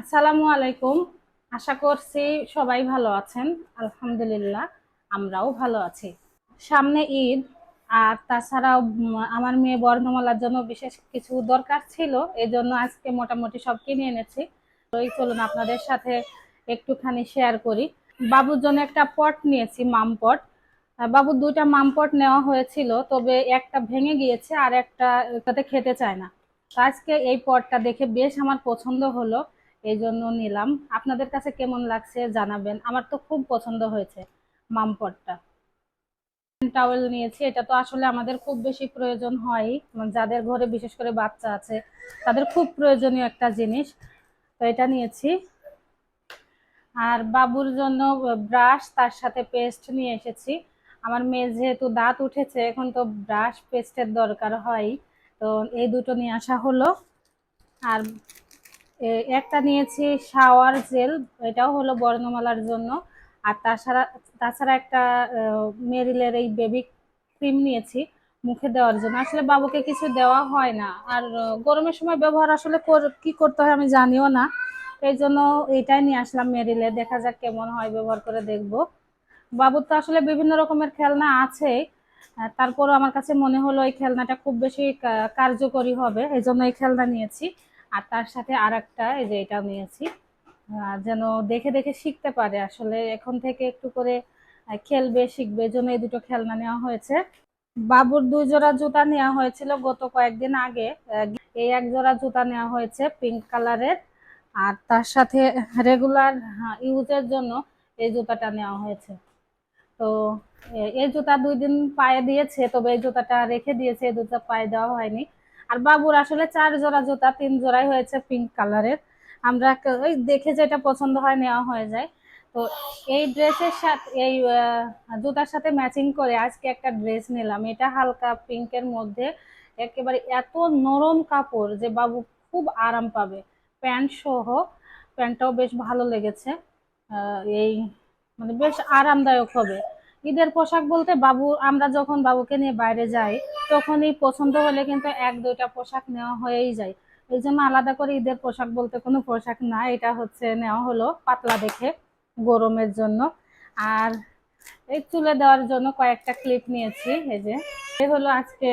আসসালামু আলাইকুম। আশা করছি সবাই ভালো আছেন। আলহামদুলিল্লাহ, আমরাও ভালো আছি। সামনে ঈদ, আর তাছাড়াও আমার মেয়ে বর্ণমালার জন্য বিশেষ কিছু দরকার ছিল এই জন্য আজকে মোটামুটি সব কিনে এনেছি। ওই চলুন আপনাদের সাথে একটুখানি শেয়ার করি। বাবুর জন্য একটা পট নিয়েছি, মাম পট বাবুর দুইটা মাম পট নেওয়া হয়েছিল, তবে একটা ভেঙে গিয়েছে আর একটা, তাতে খেতে চায় না। আজকে এই পটটা দেখে বেশ আমার পছন্দ হলো। এই জন্য নিলাম। আপনাদের কাছে কেমন লাগছে জানাবেন। আমার তো খুব পছন্দ হয়েছে মাম পটটা টাওয়েল নিয়েছি, এটা তো আসলে আমাদের খুব বেশি প্রয়োজন হয়। যাদের ঘরে বিশেষ করে বাচ্চা আছে, তাদের খুব প্রয়োজনীয় একটা জিনিস। তো এটা নিয়েছি। আর বাবুর জন্য ব্রাশ তার সাথে পেস্ট নিয়ে এসেছি। আমার মেয়ে যেহেতু দাঁত উঠেছে, এখন তো ব্রাশ পেস্টের দরকার হয়। তো এই দুটো নিয়ে আসা হলো। আর একটা নিয়েছি শাওয়ার জেল, এটাও হলো বর্ণমালার জন্য। আর তাছাড়া তাছাড়া একটা মেরিলের এই বেবি ক্রিম নিয়েছি মুখে দেওয়ার জন্য। আসলে বাবুকে কিছু দেওয়া হয় না। আর গরমের সময় ব্যবহার আসলে কি করতে হয় আমি জানিও না। এই জন্য এটাই নিয়ে আসলাম মেরিলে। দেখা যাক কেমন হয়, ব্যবহার করে দেখব। বাবুর তো আসলে বিভিন্ন রকমের খেলনা আছে তারপরও আমার কাছে মনে হলো এই খেলনাটা খুব বেশি কার্যকরী হবে। এই জন্য এই খেলনা নিয়েছি। আর তার সাথে আর একটা এই যে এটা নিয়েছি যেন দেখে দেখে শিখতে পারে। আসলে এখন থেকে একটু করে খেলবে, শিখবে জন্য এই দুটো খেলনা নেওয়া হয়েছে। বাবুর দুই জোড়া জুতা নেওয়া হয়েছিল গত কয়েকদিন আগে। এই এক জোড়া জুতা নেওয়া হয়েছে পিঙ্ক কালারের আর তার সাথে রেগুলার ইউজের জন্য এই জুতাটা নেওয়া হয়েছে। তো এই জুতা দুই দিন পায়ে দিয়েছে, তবে এই জুতাটা রেখে দিয়েছে, এই জুতা পায়ে দেওয়া হয়নি। আর বাবুর আসলে চার জোড়া জুতা, তিন জোড়াই হয়েছে পিঙ্ক কালারের আমরা ওই দেখে যেটা পছন্দ হয় নেওয়া হয়ে যায়। তো এই ড্রেসের সাথে, এই জুতার সাথে ম্যাচিং করে আজকে একটা ড্রেস নিলাম। এটা হালকা পিঙ্কের মধ্যে। একেবারে এত নরম কাপড় যে বাবু খুব আরাম পাবে। প্যান্ট সহ, প্যান্টটাও বেশ ভালো লেগেছে। এই মানে বেশ আরামদায়ক হবে। ঈদের পোশাক বলতে বাবু, আমরা যখন বাবুকে নিয়ে বাইরে যাই তখনই পছন্দ হলে কিন্তু এক দুইটা পোশাক নেওয়া হয়েই যায়। এই জন্য আলাদা করে ঈদের পোশাক বলতে কোনো পোশাক না এটা হচ্ছে নেওয়া হলো পাতলা দেখে গরমের জন্য। আর এই চুলে দেওয়ার জন্য কয়েকটা ক্লিপ নিয়েছি এই যে। এই হলো আজকে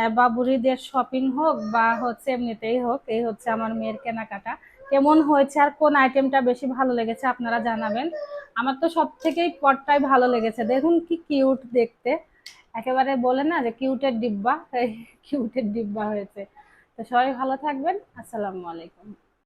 আহ, বাবুর ঈদের শপিং হোক বা হচ্ছে এমনিতেই হোক এই হচ্ছে আমার মেয়ের কেনাকাটা। কেমন হয়েছে আর কোন আইটেমটা বেশি ভালো লেগেছে আপনারা জানাবেন। আমার তো সব থেকেই পটটাই ভালো লেগেছে। দেখুন কি কিউট দেখতে। একেবারে বলে না যে কিউটের ডিব্বা কিউটের ডিব্বা হয়েছে। তো সবাই ভালো থাকবেন। আসসালামু আলাইকুম।